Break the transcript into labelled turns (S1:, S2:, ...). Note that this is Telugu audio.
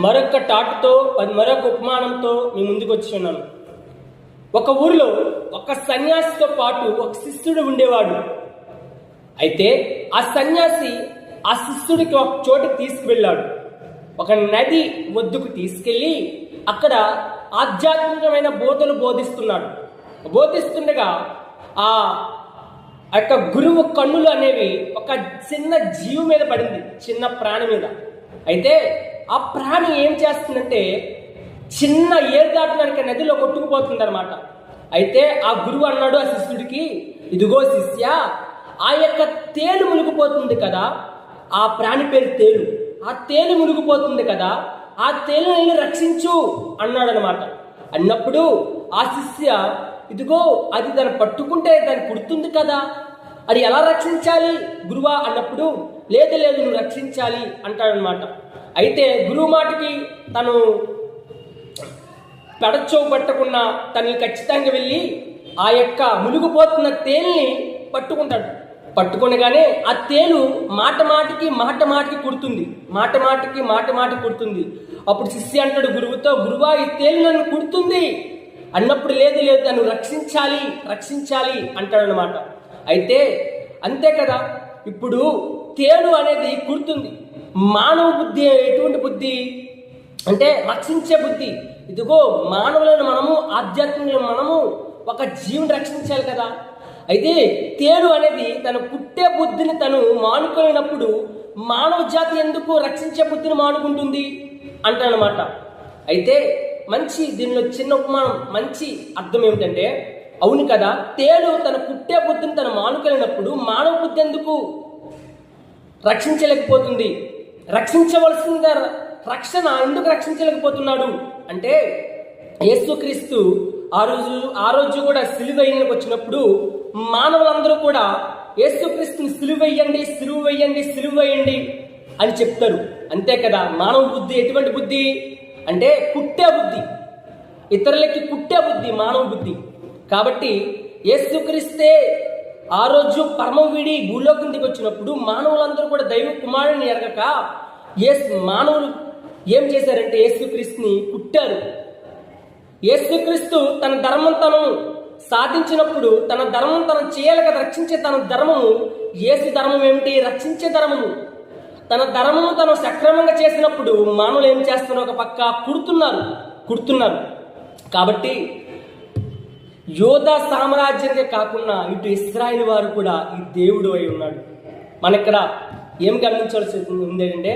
S1: మరొక టాటుతో మరొక ఉపమానంతో మీ ముందుకు వచ్చి ఉన్నాను. ఒక ఊరిలో ఒక సన్యాసితో పాటు ఒక శిష్యుడు ఉండేవాడు. అయితే ఆ సన్యాసి ఆ శిష్యుడికి ఒక చోట తీసుకువెళ్ళాడు. ఒక నది ఒడ్డుకు తీసుకెళ్ళి అక్కడ ఆధ్యాత్మికమైన బోధలు బోధిస్తున్నాడు. బోధిస్తుండగా ఆ ఆ యొక్క గురువు కన్నులు అనేవి ఒక చిన్న జీవి మీద పడింది చిన్న ప్రాణి మీద. అయితే ఆ ప్రాణి ఏం చేస్తుందంటే చిన్న ఏరు దాటడానికి నదిలో కొట్టుకుపోతుంది అనమాట అయితే ఆ గురువు అన్నాడు ఆ శిష్యుడికి ఇదిగో శిష్య ఆ యొక్క తేలు మునిగిపోతుంది కదా ఆ ప్రాణి పేరు తేలు. ఆ తేలు మునిగిపోతుంది కదా ఆ తేలు నేను రక్షించు అన్నాడనమాట అన్నప్పుడు ఆ శిష్య ఇదిగో అది దాన్ని పట్టుకుంటే దాన్ని కుడుతుంది కదా అది ఎలా రక్షించాలి గురువా? అన్నప్పుడు లేదు లేదు నువ్వు రక్షించాలి అంటాడనమాట అయితే గురువు మాటకి తను పెడచోబట్టకుండా తనని ఖచ్చితంగా వెళ్ళి ఆ యొక్క మునిగిపోతున్న తేలిని పట్టుకుంటాడు. పట్టుకునగానే ఆ తేలు మాట మాటికి మాట మాటికి కుడుతుంది. మాట మాటికి మాట మాట కుడుతుంది. అప్పుడు శిష్య అంటాడు గురువుతో గురువా ఈ తేలు నన్ను కుడుతుంది. అన్నప్పుడు లేదు లేదు నన్ను రక్షించాలి రక్షించాలి అంటాడనమాట అయితే అంతే కదా ఇప్పుడు తేలు అనేది కుడుతుంది. మానవ బుద్ధి ఎటువంటి బుద్ధి? అంటే రక్షించే బుద్ధి. ఇదిగో మానవులను మనము ఆధ్యాత్మికులను మనము ఒక జీవిని రక్షించాలి కదా. అయితే తేడు అనేది తన పుట్టే బుద్ధిని తను మానుకునేటప్పుడు మానవ జాతి ఎందుకు రక్షించే బుద్ధిని మానుకుంటుంది అంటానమాట అయితే మంచి దీనిలో చిన్న ఉపమానం మంచి అర్థం ఏమిటంటే అవును కదా తేలు తన పుట్టే బుద్ధిని తను మానుకెళ్ళినప్పుడు మానవ బుద్ధి ఎందుకు రక్షించలేకపోతుంది? రక్షించవలసిన రక్షణ ఎందుకు రక్షించలేకపోతున్నాడు? అంటే యేసుక్రీస్తు ఆ రోజు ఆ రోజు కూడా సిలువయ్యకి వచ్చినప్పుడు మానవులందరూ కూడా యేసుక్రీస్తుని సిలువయ్యండి సిలువ వేయండి సిలువ వేయండి అని చెప్తారు. అంతే కదా? మానవ బుద్ధి ఎటువంటి బుద్ధి? అంటే కుట్టే బుద్ధి. ఇతరులకి కుట్టే బుద్ధి మానవ బుద్ధి. కాబట్టి యేసుక్రీస్తే ఆ రోజు పరమం వీడి భూలోకం దిగి వచ్చినప్పుడు మానవులందరూ కూడా దైవ కుమారుని ఎరగక యేసు మానవులు ఏం చేశారంటే యేసుక్రీస్తుని కుట్టారు. యేసుక్రీస్తు తన ధర్మం తను సాధించినప్పుడు తన ధర్మం తను చేయాలి కదా రక్షించే తన ధర్మము. ఏసు ధర్మం ఏమిటి? రక్షించే ధర్మము. తన ధర్మము తను సక్రమంగా చేసినప్పుడు మానవులు ఏం చేస్తున్నారు? ఒక పక్క కుడుతున్నారు కుడుతున్నారు. కాబట్టి యోధా సామ్రాజ్యానికే కాకుండా ఇటు ఇస్రాయిల్ వారు కూడా ఈ దేవుడు అయి ఉన్నాడు. మన ఇక్కడ ఏం గమనించాల్సి ఉంది ఏంటంటే